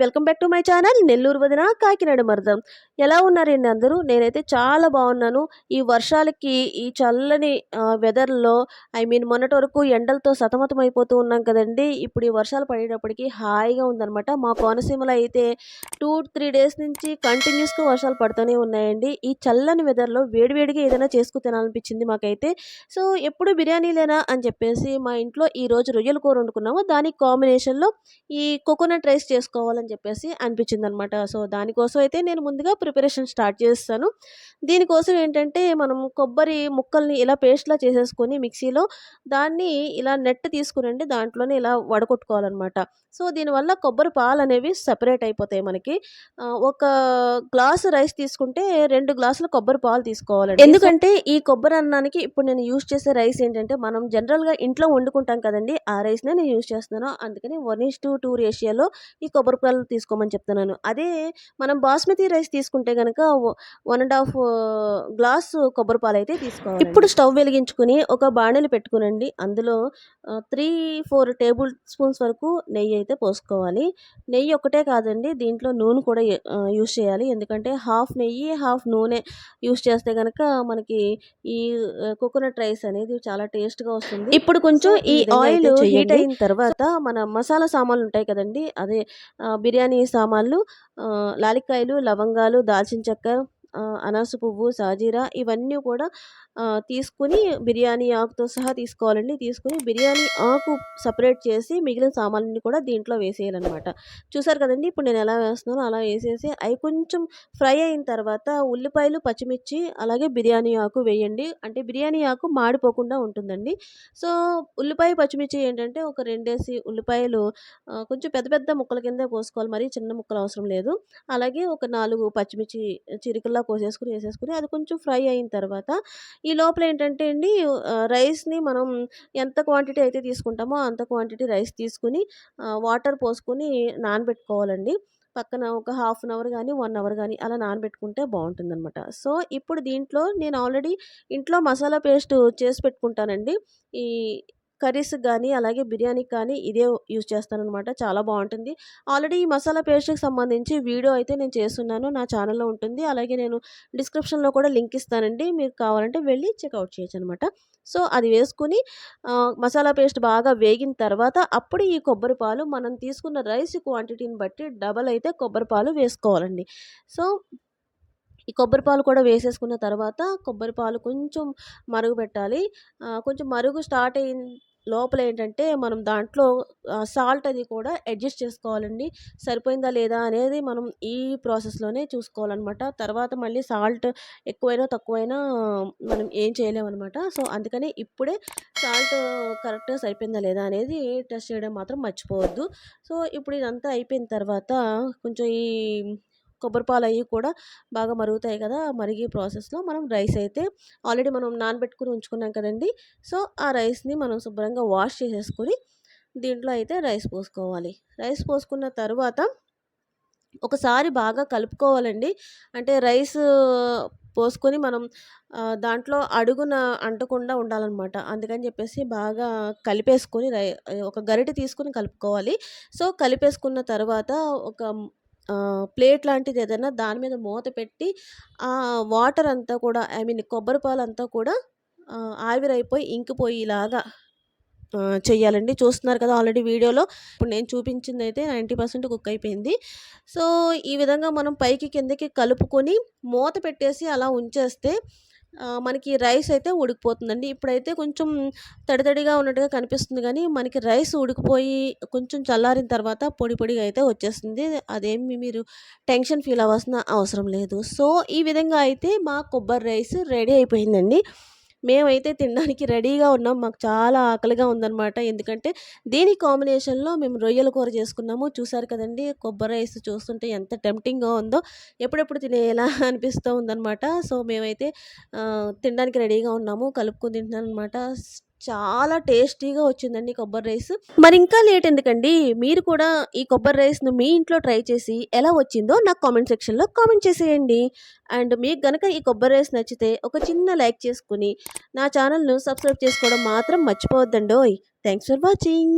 Welcome back to my channel. Nellore వదిన కాకినాడ మరదం. ఎలా ఉన్నారండి అందరూ? నేనైతే చాలా బాగున్నాను. ఈ వర్షాలకి ఈ చల్లని వెదర్లో ఐ మీన్ మొన్నటి వరకు ఎండలతో సతమతం అయిపోతూ ఉన్నాం కదండి. ఇప్పుడు ఈ వర్షాలు పడేటప్పటికి హాయిగా ఉందన్నమాట. మా కోనసీమలో అయితే టూ త్రీ డేస్ నుంచి కంటిన్యూస్గా వర్షాలు పడుతూనే ఉన్నాయండి. ఈ చల్లని వెదర్లో వేడివేడిగా ఏదైనా చేసుకు తినాలనిపించింది మాకైతే. సో ఎప్పుడు బిర్యానీలేనా అని చెప్పేసి మా ఇంట్లో ఈరోజు రొయ్యలు రొయ్యల కూర వండుకున్నాము. దానికి కాంబినేషన్లో ఈ కోకోనట్ రైస్ చేసుకోవాలని చెప్పేసి అనిపించింది అనమాట సో దానికోసం అయితే నేను ముందుగా ప్రిపరేషన్ స్టార్ట్ చేస్తాను. దీనికోసం ఏంటంటే మనం కొబ్బరి ముక్కల్ని ఇలా పేస్ట్లా చేసేసుకొని మిక్సీలో దాన్ని ఇలా నెట్ తీసుకునండి దాంట్లోనే ఇలా వడగొట్టుకోవాలన్నమాట సో దీనివల్ల కొబ్బరి పాలు అనేవి సపరేట్ అయిపోతాయి మనకి. ఒక గ్లాసు రైస్ తీసుకుంటే రెండు గ్లాసుల కొబ్బరి పాలు తీసుకోవాలండి. ఎందుకంటే ఈ కొబ్బరి అన్నానికి ఇప్పుడు నేను యూస్ చేసే రైస్ ఏంటంటే మనం జనరల్గా ఇంట్లో వండుకుంటాం కదండి ఆ రైస్నే నేను యూజ్ చేస్తున్నాను. అందుకని వన్ ఇస్ టు టూ రేషియోలో ఈ కొబ్బరి పాలు తీసుకోమని చెప్తున్నాను. అదే మనం బాస్మతి రైస్ తీసుకుంటే కనుక వన్ అండ్ హాఫ్ గ్లాస్ కొబ్బరి పాలు అయితే తీసుకోవాలి ఇప్పుడు స్టవ్ వెలిగించుకుని ఒక బాణలి పెట్టుకునండి. అందులో త్రీ ఫోర్ టేబుల్ స్పూన్స్ వరకు నెయ్యి అయితే పోసుకోవాలి. నెయ్యి ఒకటే కాదండి దీంట్లో నూనె కూడా యూస్ చేయాలి. ఎందుకంటే హాఫ్ నెయ్యి హాఫ్ నూనె యూస్ చేస్తే కనుక మనకి ఈ కోకోనట్ రైస్ అనేది చాలా టేస్ట్గా వస్తుంది. ఇప్పుడు కొంచెం ఈ ఆయిల్ హీట్ అయిన తర్వాత మన మసాలా సామాన్లు ఉంటాయి కదండి అదే బిర్యానీ సామాన్లు లాలిక్కాయలు లవంగాలు దాల్చిన చెక్క అనాస పువ్వు సాజీరా ఇవన్నీ కూడా తీసుకుని బిర్యానీ ఆకుతో సహా తీసుకోవాలండి. తీసుకుని బిర్యానీ ఆకు సపరేట్ చేసి మిగిలిన సామాన్లని కూడా దీంట్లో వేసేయాలన్నమాట. చూసారు కదండి ఇప్పుడు నేను ఎలా వేస్తున్నానో అలా వేసేసి అవి కొంచెం ఫ్రై అయిన తర్వాత ఉల్లిపాయలు పచ్చిమిర్చి అలాగే బిర్యానీ ఆకు వేయండి. అంటే బిర్యానీ ఆకు మాడిపోకుండా ఉంటుందండి. సో ఉల్లిపాయ పచ్చిమిర్చి ఏంటంటే ఒక రెండేసి ఉల్లిపాయలు కొంచెం పెద్ద పెద్ద ముక్కల కింద కోసుకోవాలి మరి చిన్న ముక్కలు అవసరం లేదు. అలాగే ఒక నాలుగు పచ్చిమిర్చి చిరుకల్లా కోసేసుకుని వేసేసుకుని అది కొంచెం ఫ్రై అయిన తర్వాత ఈ లోపల ఏంటంటే అండి రైస్ని మనం ఎంత క్వాంటిటీ అయితే తీసుకుంటామో అంత క్వాంటిటీ రైస్ తీసుకుని వాటర్ పోసుకొని నానబెట్టుకోవాలండి. పక్కన ఒక హాఫ్ అన్ అవర్ కానీ వన్ అవర్ కానీ అలా నానబెట్టుకుంటే బాగుంటుంది అనమాట సో ఇప్పుడు దీంట్లో నేను ఆల్రెడీ ఇంట్లో మసాలా పేస్ట్ చేసి పెట్టుకుంటానండి. ఈ కర్రీస్ కానీ అలాగే బిర్యానీకి కానీ ఇదే యూజ్ అనమాట చాలా బాగుంటుంది ఆల్రెడీ ఈ మసాలా పేస్ట్కి సంబంధించి వీడియో అయితే నేను చేస్తున్నాను. నా ఛానల్లో ఉంటుంది. అలాగే నేను డిస్క్రిప్షన్లో కూడా లింక్ ఇస్తానండి. మీరు కావాలంటే వెళ్ళి చెక్అవుట్ చేయొచ్చు అనమాట సో అది వేసుకుని మసాలా పేస్ట్ బాగా వేగిన తర్వాత అప్పుడు ఈ కొబ్బరి పాలు మనం తీసుకున్న రైస్ క్వాంటిటీని బట్టి డబల్ అయితే కొబ్బరి పాలు వేసుకోవాలండి. సో ఈ కొబ్బరి పాలు కూడా వేసేసుకున్న తర్వాత కొబ్బరి పాలు కొంచెం మరుగు పెట్టాలి. కొంచెం మరుగు స్టార్ట్ అయిన లోపల ఏంటంటే మనం దాంట్లో సాల్ట్ అది కూడా అడ్జస్ట్ చేసుకోవాలండి. సరిపోయిందా లేదా అనేది మనం ఈ ప్రాసెస్లోనే చూసుకోవాలన్నమాట. తర్వాత మళ్ళీ సాల్ట్ ఎక్కువైనా తక్కువైనా మనం ఏం చేయలేమన్నమాట. సో అందుకని ఇప్పుడే సాల్ట్ కరెక్ట్గా సరిపోయిందా లేదా అనేది టెస్ట్ చేయడం మాత్రం మర్చిపోవద్దు. సో ఇప్పుడు ఇదంతా అయిపోయిన తర్వాత కొంచెం ఈ కొబ్బరి పాలు అవి కూడా బాగా మరుగుతాయి కదా! మరిగే ప్రాసెస్లో మనం రైస్ అయితే ఆల్రెడీ మనం నానబెట్టుకుని ఉంచుకున్నాం కదండి! సో ఆ రైస్ని మనం శుభ్రంగా వాష్ చేసేసుకొని దీంట్లో అయితే రైస్ పోసుకోవాలి. రైస్ పోసుకున్న తర్వాత ఒకసారి బాగా కలుపుకోవాలండి. అంటే రైస్ పోసుకొని మనం దాంట్లో అడుగున అంటకుండా ఉండాలన్నమాట. అందుకని చెప్పేసి బాగా కలిపేసుకొని రై ఒక గరిటె తీసుకొని కలుపుకోవాలి. సో కలిపేసుకున్న తర్వాత ఒక ప్లేట్ లాంటిది ఏదైనా దాని మీద మూత పెట్టి ఆ వాటర్ అంతా కూడా ఐ మీన్ కొబ్బరి పాలు అంతా కూడా ఆవిరైపోయి ఇంకిపోయేలాగా చేయాలండి చూస్తున్నారు కదా ఆల్రెడీ వీడియోలో. ఇప్పుడు నేను చూపించింది అయితే నైంటీ పర్సెంట్ కుక్ అయిపోయింది. సో ఈ విధంగా మనం పైకి కిందకి కలుపుకొని మూత పెట్టేసి అలా ఉంచేస్తే మనకి రైస్ అయితే ఉడికిపోతుందండి. ఇప్పుడైతే కొంచెం తడి తడిగా ఉన్నట్టుగా కనిపిస్తుంది కానీ మనకి రైస్ ఉడికిపోయి కొంచెం చల్లారిన తర్వాత పొడి పొడిగా అయితే వచ్చేస్తుంది. అదేమి మీరు టెన్షన్ ఫీల్ అవ్వాల్సిన అవసరం లేదు. సో ఈ విధంగా అయితే మా కొబ్బరి రైస్ రెడీ అయిపోయిందండి. మేమైతే తినడానికి రెడీగా ఉన్నాం. మాకు చాలా ఆకలిగా ఉందన్నమాట. ఎందుకంటే దీని కాంబినేషన్లో మేము రొయ్యల కూర చేసుకున్నాము చూసారు కదండి. కొబ్బరి రైస్ చూస్తుంటే ఎంత టెంప్టింగ్గా ఉందో ఎప్పుడెప్పుడు తినేలా అనిపిస్తూ ఉందన్నమాట. సో మేమైతే తినడానికి రెడీగా ఉన్నాము. కలుపుకొని తింటున్నాను అనమాట చాలా టేస్టీగా వచ్చిందండి కొబ్బరి రైస్. మరి ఇంకా లేట్ ఎందుకండి? మీరు కూడా ఈ కొబ్బరి రైస్ను మీ ఇంట్లో ట్రై చేసి ఎలా వచ్చిందో నాకు కామెంట్ సెక్షన్లో కామెంట్ చేసేయండి. అండ్ మీకు గనక ఈ కొబ్బరి రైస్ నచ్చితే ఒక చిన్న లైక్ చేసుకుని నా ఛానల్ను సబ్స్క్రైబ్ చేసుకోవడం మాత్రం మర్చిపోవద్దండోయ్. Thanks for watching.